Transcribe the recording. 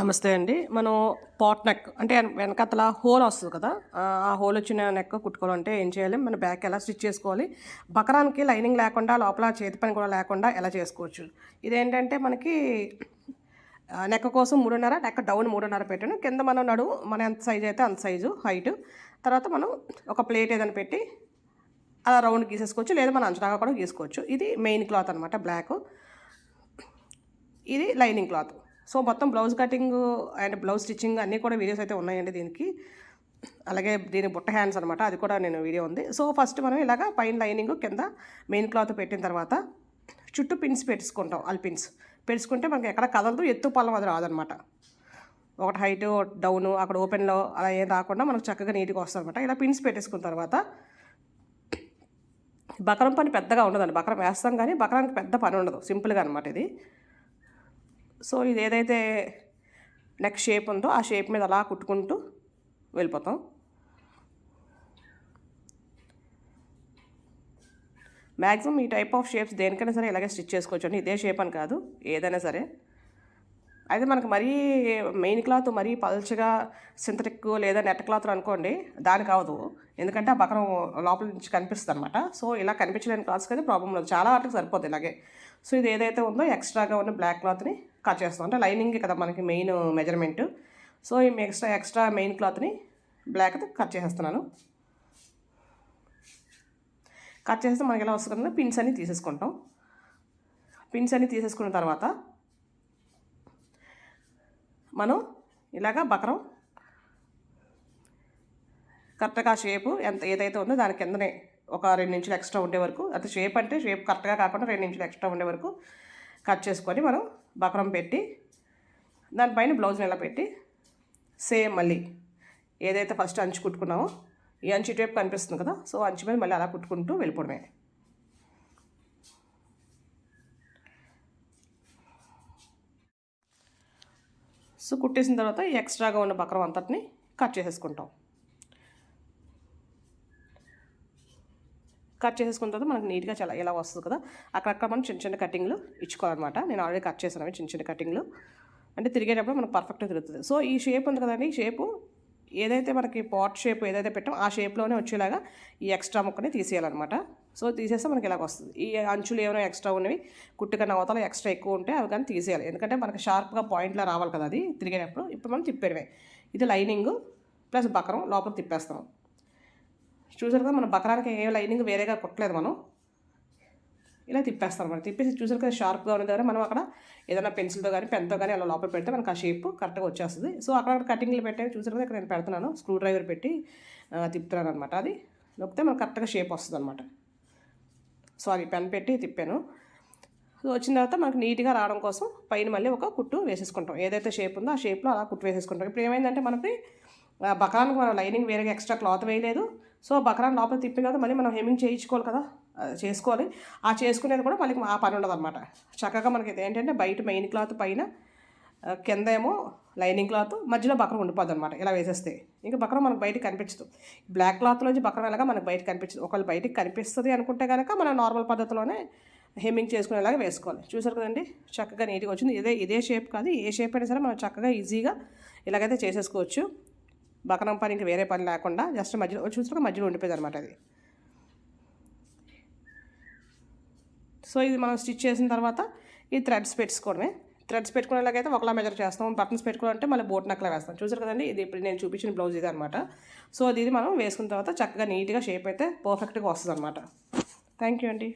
నమస్తే అండి. మనం పాట్ నెక్ అంటే వెనకతల హోల్ వస్తుంది కదా ఆ హోల్ వచ్చిన నెక్ కుట్టుకోవాలంటే ఏం చేయాలి? మన బ్యాక్ ఎలా స్టిచ్ చేసుకోవాలి? బకరానికి లైనింగ్ లేకుండా లోపల చేతి పని కూడా లేకుండా ఎలా చేసుకోవచ్చు? ఇదేంటంటే మనకి నెక్ కోసం మూడున్నర నెక్ డౌన్ మూడున్నర పెట్టాను. కింద మనం నడువు మన ఎంత సైజు అయితే అంత సైజు హైట్. తర్వాత మనం ఒక ప్లేట్ ఏదైనా పెట్టి అలా రౌండ్ గీసేసుకోవచ్చు లేదా మనం అంచనాగా కూడా గీసుకోవచ్చు. ఇది మెయిన్ క్లాత్ అనమాట బ్లాక్. ఇది లైనింగ్ క్లాత్. సో మొత్తం blouse cutting and blouse stitching అన్నీ కూడా వీడియోస్ అయితే ఉన్నాయండి దీనికి. అలాగే దీని బుట్ట హ్యాండ్స్ అనమాట అది కూడా నేను వీడియో ఉంది. సో ఫస్ట్ మనం ఇలాగా పైన లైనింగ్ కింద మెయిన్ క్లాత్ పెట్టిన తర్వాత చుట్టూ పిన్స్ పెట్టుకుంటాం అల్పిన్స్ పెట్టుకుంటే మనకి ఎక్కడ కదలదు ఎత్తు పల్లం అది రాదనమాట ఒకటి హైట్ డౌన్ అక్కడ ఓపెన్లో అలా ఏం రాకుండా మనకు చక్కగా నీట్గా వస్తుంది అనమాట ఇలా పిన్స్ పెట్టేసుకున్న తర్వాత బకరం పని పెద్దగా ఉండదండి బకరం వేస్తాం కానీ బకరానికి పెద్ద పని ఉండదు సింపుల్గా అనమాట ఇది. సో ఇది ఏదైతే నెక్స్ట్ షేప్ ఉందో ఆ షేప్ మీద అలా కుట్టుకుంటూ వెళ్ళిపోతాం. మ్యాక్సిమం ఈ టైప్ ఆఫ్ షేప్స్ దేనికైనా సరే ఇలాగే స్టిచ్ చేసుకోవచ్చు అండి. ఇదే షేప్ అని కాదు ఏదైనా సరే. అయితే మనకు మరీ మెయిన్ క్లాత్ మరీ పల్చగా సింథటిక్ లేదా నెట్ క్లాత్ అనుకోండి దానికి అవదు ఎందుకంటే ఆ బకరం లోపల నుంచి కనిపిస్తుంది అనమాట సో ఇలా కనిపించలేని క్లాత్స్ అయితే ప్రాబ్లం లేదు. చాలా వాటికి సరిపోతుంది ఇలాగే. సో ఇది ఏదైతే ఉందో ఎక్స్ట్రాగా ఉన్న బ్లాక్ క్లాత్ని కట్ చేస్తాం. అంటే లైనింగ్ కదా మనకి మెయిన్ మెజర్మెంట్. సో ఈ ఎక్స్ట్రా ఎక్స్ట్రా మెయిన్ క్లాత్ని బ్లాక్ కట్ చేసేస్తున్నాను. కట్ చేస్తే మనకి ఎలా వస్తుంది పిన్స్ అన్ని తీసేసుకుంటాం. పిన్స్ అన్ని తీసేసుకున్న తర్వాత మనం ఇలాగా బకరం కరెక్ట్గా షేపు ఎంత ఏదైతే ఉందో దాని కిందనే ఒక రెండు ఇంచులు ఎక్స్ట్రా ఉండే వరకు అంటే షేప్ అంటే షేప్ కరెక్ట్గా కాకుండా రెండు ఇంచులు ఎక్స్ట్రా ఉండే వరకు కట్ చేసుకొని మనం బకరం పెట్టి దానిపైన బ్లౌజ్ని ఇలా పెట్టి సేమ్ మళ్ళీ ఏదైతే ఫస్ట్ అంచు కుట్టుకున్నామో ఈ అంచు ఇటువైపు కనిపిస్తుంది కదా సో అంచు మీద మళ్ళీ అలా కుట్టుకుంటూ వెళ్ళిపోవడమే. సో కుట్టేసిన తర్వాత ఎక్స్ట్రాగా ఉన్న బక్రం అంతటిని కట్ చేసేసుకుంటాం. కట్ చేసేసుకున్న తర్వాత మనకు నీట్గా చాలా ఇలా వస్తుంది కదా. అక్కడక్కడ మనం చిన్న చిన్న కటింగ్లు ఇచ్చుకోవాలన్నమాట. నేను ఆల్రెడీ కట్ చేశాను చిన్న చిన్న కటింగ్లు అంటే తిరిగేటప్పుడు మనకు పర్ఫెక్ట్గా తిరుగుతుంది. సో ఈ షేప్ ఉంది కదండి ఈ షేపు ఏదైతే మనకి పాట్ షేప్ ఏదైతే పెట్టామో ఆ షేప్లోనే వచ్చేలాగా ఈ ఎక్స్ట్రా ముక్కని తీసేయాలన్నమాట. సో తీసేస్తే మనకి ఇలాగ వస్తుంది. ఈ అంచులు ఏమైనా ఎక్స్ట్రా ఉన్నవి కుట్టుకన్నా అవతల ఎక్స్ట్రా ఎక్కువ ఉంటే అవి కానీ తీసేయాలి. ఎందుకంటే మనకి షార్ప్గా పాయింట్లో రావాలి కదా అది తిరిగేటప్పుడు. ఇప్పుడు మనం తిప్పేయడమే. ఇది లైనింగ్ ప్లస్ బకరం లోపల తిప్పేస్తాం. చూసారు కదా మన బకరానికి ఏ లైనింగ్ వేరేగా కుట్టలేదు మనం. ఇలా తిప్పేస్తాం మనం తిప్పేసి చూసారు కదా షార్ప్గా ఉన్న దగ్గర మనం అక్కడ ఏదైనా పెన్సిల్తో కానీ పెన్తో కానీ అలా లోపల పెడితే మనకు ఆ షేప్ కరెక్ట్గా వచ్చేస్తుంది. సో అక్కడ కటింగ్లు పెట్టే చూసారు కదా ఇక్కడ నేను పెడుతున్నాను. స్క్రూ డ్రైవర్ పెట్టి తిప్పుతున్నాను అనమాట అది నొక్కితే మనకు కరెక్ట్గా షేప్ వస్తుంది అనమాట సారీ పెన్ పెట్టి తిప్పాను. సో వచ్చిన తర్వాత మనకు నీట్గా రావడం కోసం పైన మళ్ళీ ఒక కుట్టు వేసేసుకుంటాం. ఏదైతే షేప్ ఉందో ఆ షేప్లో అలా కుట్టు వేసేసుకుంటాం. ఇప్పుడు ఏమైందంటే మనకి ఆ, బకరానికి మనం లైనింగ్ వేరేగా ఎక్స్ట్రా క్లాత్ వేయలేదు. సో బకరాన్ లోపల తిప్పిన తర్వాత మళ్ళీ మనం హెమ్మింగ్ చేయించుకోవాలి కదా చేసుకోవాలి. ఆ చేసుకునేది కూడా మళ్ళీ ఆ పని ఉండదు అనమాట చక్కగా మనకి ఏంటంటే బయట మెయిన్ క్లాత్ పైన కింద ఏమో లైనింగ్ క్లాత్ మధ్యలో బక్రం ఉండిపోద్ది అనమాట ఇలా వేసేస్తే. ఇంకా బక్రం మనకు బయటకు కనిపించదు. బ్లాక్ క్లాత్లోంచి బక్రం ఎలాగా మనకు బయట కనిపించదు. ఒకవేళ బయటకు కనిపిస్తుంది అనుకుంటే కనుక మనం నార్మల్ పద్ధతిలోనే హెమ్మింగ్ చేసుకునేలాగా వేసుకోవాలి. చూసారు కదండి? చక్కగా నీట్గా వచ్చింది. ఇదే ఇదే షేప్ కాదు ఏ షేప్ అయినా సరే మనం చక్కగా ఈజీగా ఇలాగైతే చేసేసుకోవచ్చు. బకరం పని ఇంకా వేరే పని లేకుండా జస్ట్ మధ్యలో చూసారు మధ్యలో ఉండిపోయింది అనమాట అది. సో ఇది మనం స్టిచ్ చేసిన తర్వాత ఈ థ్రెడ్స్ పెట్టుకోవడమే. థ్రెడ్స్ పెట్టుకునేలాగైతే ఒకలా మెజర్ చేస్తాం. బటన్స్ పెట్టుకోవాలంటే మళ్ళీ బోట్ నక్లా వేస్తాం. చూసారు కదండి? ఇది ఇప్పుడు నేను చూపించిన బ్లౌజ్ ఇది అనమాట సో అది ఇది మనం వేసుకున్న తర్వాత చక్కగా నీట్గా షేప్ అయితే పర్ఫెక్ట్గా వస్తుంది అనమాట థ్యాంక్ యూ అండి.